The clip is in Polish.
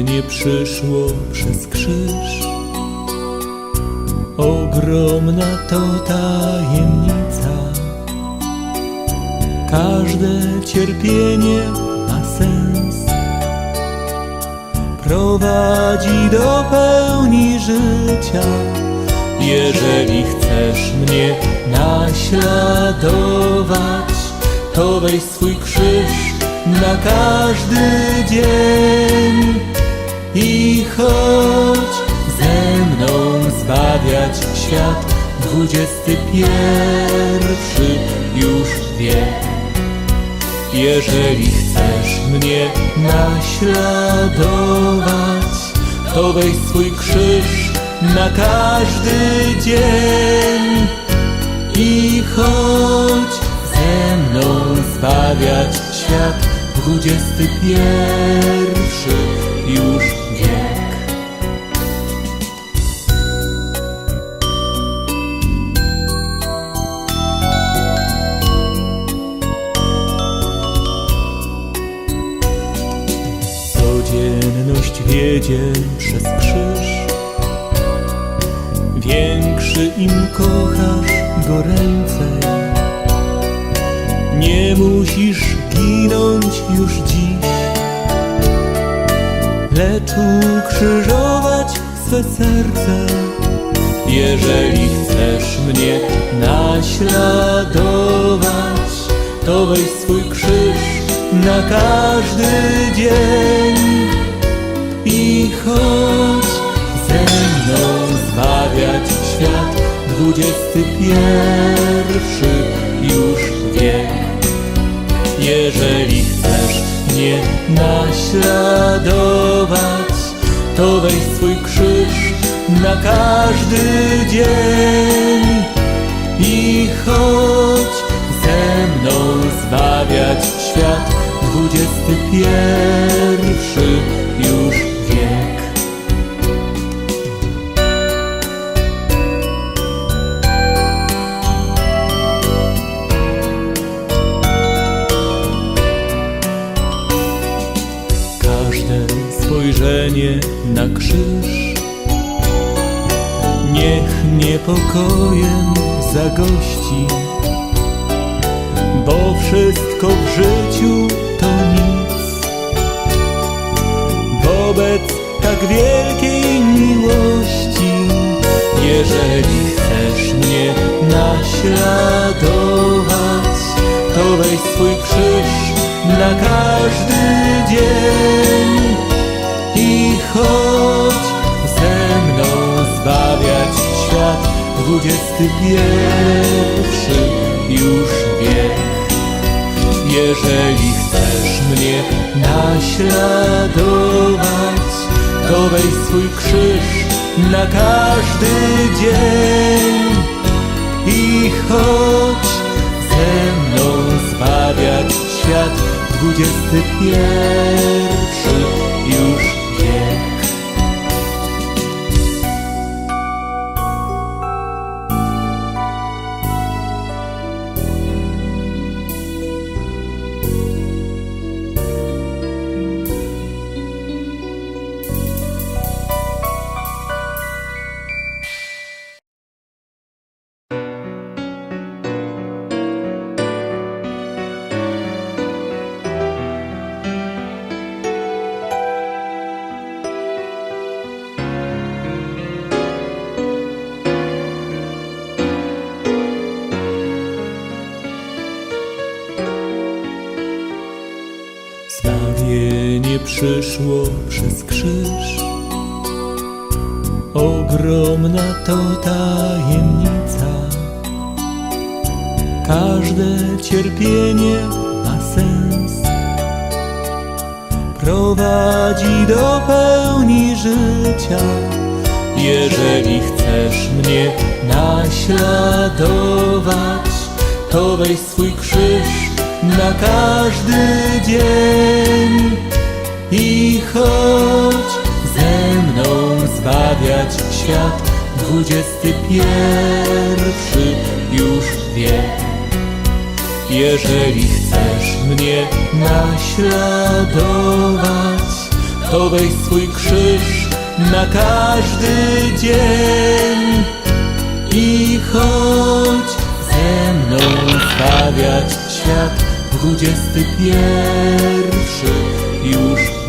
Zbawienie przyszło przez krzyż. Ogromna to tajemnica. Każde cierpienie ma sens. Prowadzi do pełni życia. Jeżeli chcesz mnie naśladować, to weź swój krzyż na każdy dzień chodź ze mną zbawiać świat. Dwudziesty pierwszy już wiek. Jeżeli chcesz mnie naśladować, to weź swój krzyż na każdy dzień i chodź ze mną zbawiać świat. Dwudziesty pierwszy już wiek. Wiedzie przez krzyż. Większy im kochasz goręcej Nie musisz ginąć już dziś. Lecz ukrzyżować swe serce. Jeżeli chcesz mnie naśladować To weź swój krzyż na każdy dzień i chodź ze mną zbawiać świat. Dwudziesty pierwszy już wiek. Jeżeli chcesz mnie naśladować, to weź swój krzyż na każdy dzień i chodź ze mną zbawiać świat. Dwudziesty pierwszy spojrzenie na krzyż niech niepokojem zagości, bo wszystko w życiu to nic. Wobec tak wielkiej miłości, jeżeli chcesz mnie naśladować, to weź swój krzyż na każdy dzień chodź ze mną zbawiać świat. Dwudziesty pierwszy już wiek. Jeżeli chcesz mnie naśladować, to weź swój krzyż na każdy dzień i chodź ze mną zbawiać świat. Dwudziesty pierwszy Zbawienie przyszło przez krzyż. Ogromna to tajemnica. Każde cierpienie ma sens. Prowadzi do pełni życia. Jeżeli chcesz mnie naśladować, to weź swój krzyż na każdy dzień i chodź ze mną zbawiać świat. Dwudziesty pierwszy już wiek. Jeżeli chcesz mnie naśladować, to weź swój krzyż na każdy dzień i chodź ze mną stawiać świat dwudziesty pierwszy. Już